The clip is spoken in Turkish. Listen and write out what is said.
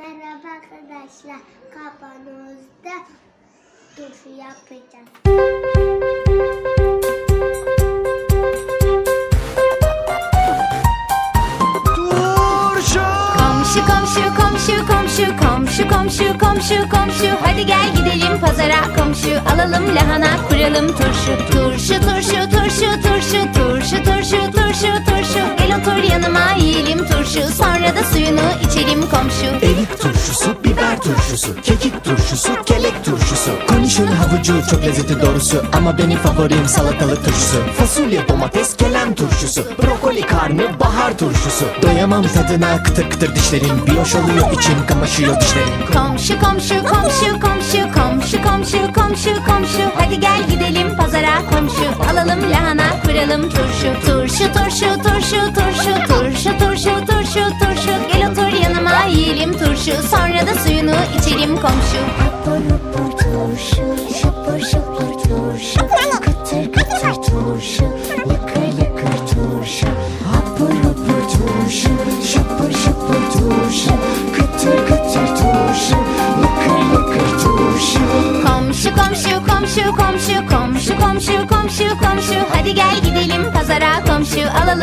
Merhaba arkadaşlar. Kavanozda turşu yapacağız. Turşu. Komşu komşu komşu komşu komşu komşu komşu komşu Hadi gel gidelim pazara komşu Alalım lahana kuralım turşu Turşu turşu turşu turşu turşu Sonra da suyunu içelim komşu. Erik turşusu, biber turşusu, kekik turşusu, kelek turşusu. Kornişon havucu çok lezzetli doğrusu Ama benim favorim salatalık turşusu. Fasulye, domates, kelem turşusu Brokoli, karnı, bahar turşusu. Doyamam tadına kıtır kıtır dişlerim. Bir hoş oluyor içim kamaşıyor dişlerim. Komşu komşu komşu komşu komşu komşu komşu komşu. Hadi gel gidelim pazara komşu. Alalım lahana kuralım turşu Turşu. Turşu turşu turşu Sonra da suyunu içelim komşu. Hapur hapur turşu, şapur şapur turşu, kıtır kıtır turşu, lıkır lıkır turşu. Hapur hapur turşu, şapur şapur turşu, kıtır kıtır turşu, lıkır lıkır turşu. Komşu komşu komşu komşu. Komşu komşu komşu komşu. Hadi gel gidelim pazara komşu. Alalım